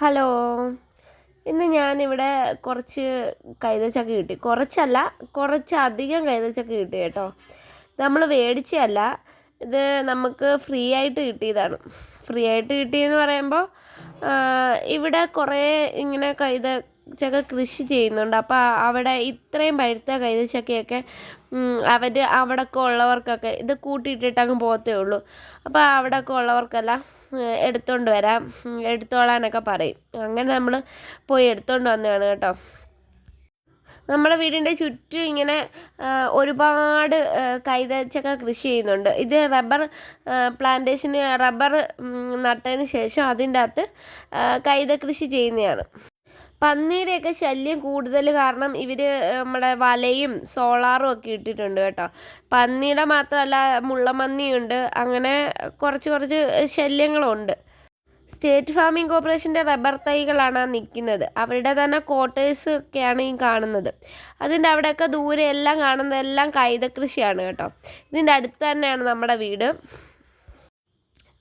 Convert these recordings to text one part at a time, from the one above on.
Hello. ഇന്ന് ഞാനിവിടെ കുറച്ച് കൈതച്ചക്ക കിട്ടി. കുറച്ചല്ല കുറച്ചധികം കൈതച്ചക്ക കിട്ടി കേട്ടോ. നമ്മൾ മേടിച്ചതല്ല ഇത് നമുക്ക് ഫ്രീ ആയിട്ട് കിട്ടിയതാണ്. ഫ്രീ ആയിട്ട് കിട്ടിയെന്ന് പറയുമ്പോൾ ഇവിടെ കുറേ ഇങ്ങനെ കൈതച്ചക്ക കൃഷി ചെയ്യുന്നുണ്ട്. അപ്പോൾ അവിടെ ഇത്രയും പഴുത്ത കൈതച്ചക്കയൊക്കെ അവർ അവിടെയൊക്കെ ഉള്ളവർക്കൊക്കെ ഇത് കൂട്ടിയിട്ടിട്ട് അങ്ങ് പോകത്തേ ഉള്ളൂ. അപ്പോൾ അവിടെയൊക്കെ ഉള്ളവർക്കെല്ലാം എടുത്തുകൊണ്ട് വരാം. എടുത്തോളാനൊക്കെ പറയും. അങ്ങനെ നമ്മൾ പോയി എടുത്തുകൊണ്ട് വന്നതാണ് കേട്ടോ. നമ്മുടെ വീടിന്റെ ചുറ്റും ഇങ്ങനെ ഒരുപാട് കൈതച്ചക്ക കൃഷി ചെയ്യുന്നുണ്ട്. ഇത് റബ്ബർ പ്ലാന്റേഷന് റബ്ബർ നട്ടതിന് ശേഷം അതിന്റെ അകത്ത് കൈത കൃഷി ചെയ്യുന്നതാണ്. പന്നിയുടെയൊക്കെ ശല്യം കൂടുതൽ കാരണം ഇവർ നമ്മുടെ വലയും സോളാറും ഒക്കെ ഇട്ടിട്ടുണ്ട് കേട്ടോ. പന്നിയുടെ മാത്രമല്ല മുള്ളമന്നിയുണ്ട് അങ്ങനെ കുറച്ച് കുറച്ച് ശല്യങ്ങളുണ്ട്. സ്റ്റേറ്റ് ഫാമിംഗ് കോർപ്പറേഷന്റെ റബ്ബർ തൈകളാണ് നിൽക്കുന്നത്. അവരുടെ തന്നെ ക്വാർട്ടേഴ്സ് ഒക്കെയാണ് ഈ കാണുന്നത്. അതിന്റെ അവിടെയൊക്കെ ദൂരെ എല്ലാം കാണുന്നതെല്ലാം കൈതകൃഷിയാണ് കേട്ടോ. ഇതിന്റെ അടുത്ത് തന്നെയാണ് നമ്മുടെ വീട്.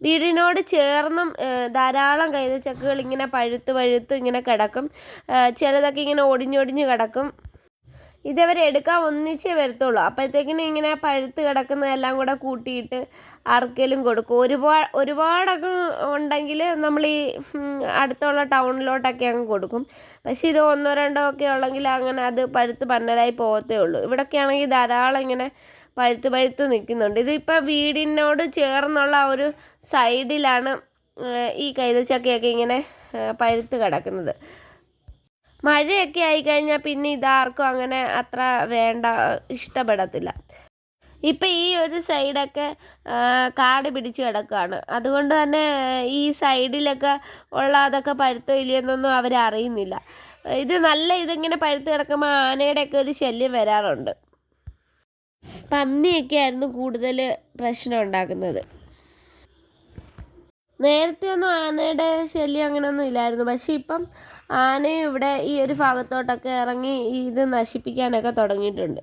വീടിനോട് ചേർന്നും ധാരാളം കൈതച്ചക്കകൾ ഇങ്ങനെ പഴുത്ത് പഴുത്ത് ഇങ്ങനെ കിടക്കും. ചിലതൊക്കെ ഇങ്ങനെ ഒടിഞ്ഞൊടിഞ്ഞ് കിടക്കും. ഇതവരെ എടുക്കാൻ ഒന്നിച്ചേ വരത്തുള്ളൂ. അപ്പോഴത്തേക്കിനും ഇങ്ങനെ പഴുത്ത് കിടക്കുന്നതെല്ലാം കൂടെ കൂട്ടിയിട്ട് ആർക്കെങ്കിലും കൊടുക്കും. ഒരുപാട് ഒരുപാടൊക്കെ ഉണ്ടെങ്കിൽ നമ്മൾ ഈ അടുത്തുള്ള ടൗണിലോട്ടൊക്കെ അങ്ങ് കൊടുക്കും. പക്ഷേ ഇത് ഒന്നോ രണ്ടോ ഒക്കെ ഉള്ളെങ്കിൽ അങ്ങനെ അത് പഴുത്ത് പന്നലായി പോകത്തേ ഉള്ളൂ. ഇവിടെയൊക്കെ ആണെങ്കിൽ ധാരാളം ഇങ്ങനെ പഴുത്ത് പഴുത്ത് നിൽക്കുന്നുണ്ട്. ഇതിപ്പോൾ വീടിനോട് ചേർന്നുള്ള ഒരു സൈഡിലാണ് ഈ കൈതച്ചക്കയൊക്കെ ഇങ്ങനെ പഴുത്ത് കിടക്കുന്നത്. മഴയൊക്കെ ആയിക്കഴിഞ്ഞാൽ പിന്നെ ഇതാർക്കും അങ്ങനെ അത്ര വേണ്ട ഇഷ്ടപ്പെടത്തില്ല. ഇപ്പം ഈ ഒരു സൈഡൊക്കെ കാട് പിടിച്ച് കിടക്കുകയാണ് അതുകൊണ്ട് തന്നെ ഈ സൈഡിലൊക്കെ ഉള്ള അതൊക്കെ പഴുത്തോ ഇല്ലയെന്നൊന്നും അവരറിയുന്നില്ല. ഇത് നല്ല ഇതിങ്ങനെ പഴുത്ത് കിടക്കുമ്പോൾ ആനയുടെയൊക്കെ ഒരു ശല്യം വരാറുണ്ട്. പന്നിയൊക്കെ ആയിരുന്നു കൂടുതൽ പ്രശ്നം ഉണ്ടാക്കുന്നത്. നേരത്തെ ഒന്നും ആനയുടെ ശല്യം അങ്ങനെയൊന്നും ഇല്ലായിരുന്നു. പക്ഷേ ഇപ്പം ആനയും ഇവിടെ ഈ ഒരു ഭാഗത്തോട്ടൊക്കെ ഇറങ്ങി ഇത് നശിപ്പിക്കാനൊക്കെ തുടങ്ങിയിട്ടുണ്ട്.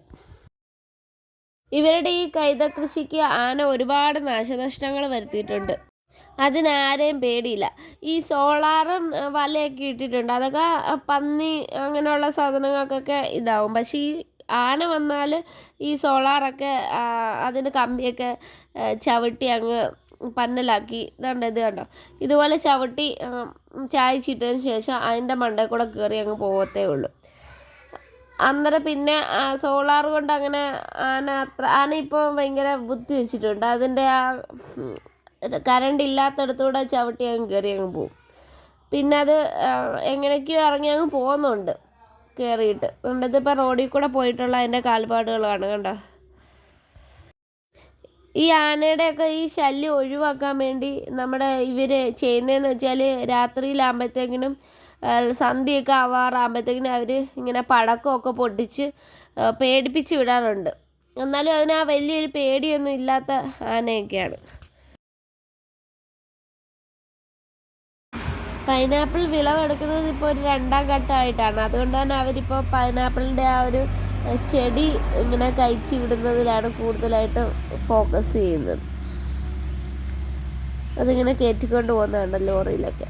ഇവരുടെ ഈ കൈത കൃഷിക്ക് ആന ഒരുപാട് നാശനഷ്ടങ്ങൾ വരുത്തിയിട്ടുണ്ട്. അതിനാരെയും പേടിയില്ല. ഈ സോളാറും വലയൊക്കെ ഇട്ടിട്ടുണ്ട്. അതൊക്കെ പന്നി അങ്ങനെയുള്ള സാധനങ്ങൾക്കൊക്കെ ഇതാവും. പക്ഷേ ഈ ആന വന്നാൽ ഈ സോളാറൊക്കെ അതിന് കമ്പിയൊക്കെ ചവിട്ടി അങ്ങ് പന്നലാക്കി ഇതാണ്ട് ഇത് കണ്ടോ? ഇതുപോലെ ചവിട്ടി ചായച്ചിട്ടതിന് ശേഷം അതിന്റെ മണ്ടയിൽ കൂടെ കയറി അങ്ങ് പോകത്തേ ഉള്ളൂ. അന്നേരം പിന്നെ സോളാർ കൊണ്ട് അങ്ങനെ ആന അത്ര ആന ഇപ്പോൾ ഭയങ്കര ബുദ്ധി വെച്ചിട്ടുണ്ട്. അതിന്റെ ആ കറണ്ട് ഇല്ലാത്തടത്തൂടെ ചവിട്ടി അങ്ങ് കയറി അങ്ങ് പോകും പിന്നെ അത് എങ്ങനെയൊക്കെയോ ഇറങ്ങി അങ്ങ് പോകുന്നുണ്ട്. കയറിയിട്ട് ഇതിപ്പോൾ റോഡിൽ കൂടെ പോയിട്ടുള്ള അതിന്റെ കാൽപ്പാടുകളാണ് കണ്ടോ? ഈ ആനയുടെയൊക്കെ ഈ ശല്യം ഒഴിവാക്കാൻ വേണ്ടി നമ്മുടെ ഇവർ ചെയ്യുന്നതെന്ന് വെച്ചാൽ രാത്രിയിലാകുമ്പോഴത്തേക്കിനും സന്ധ്യയൊക്കെ ആവാറാകുമ്പോഴത്തേക്കിനും അവർ ഇങ്ങനെ പടക്കമൊക്കെ പൊട്ടിച്ച് പേടിപ്പിച്ച് വിടാറുണ്ട്. എന്നാലും അതിന് ആ വലിയൊരു പേടിയൊന്നും ഇല്ലാത്ത ആനയൊക്കെയാണ്. പൈനാപ്പിൾ വിളവെടുക്കുന്നത് ഇപ്പോൾ ഒരു രണ്ടാം ഘട്ടമായിട്ടാണ്. അതുകൊണ്ട് തന്നെ അവരിപ്പോൾ പൈനാപ്പിളിന്റെ ആ ഒരു ചെടി ഇങ്ങനെ കയറ്റി വിടുന്നതിലാണ് കൂടുതലായിട്ട് ഫോക്കസ് ചെയ്യുന്നത്. അതിങ്ങനെ കയറ്റിക്കൊണ്ട് പോകുന്നതാണ് ലോറിയിലൊക്കെ.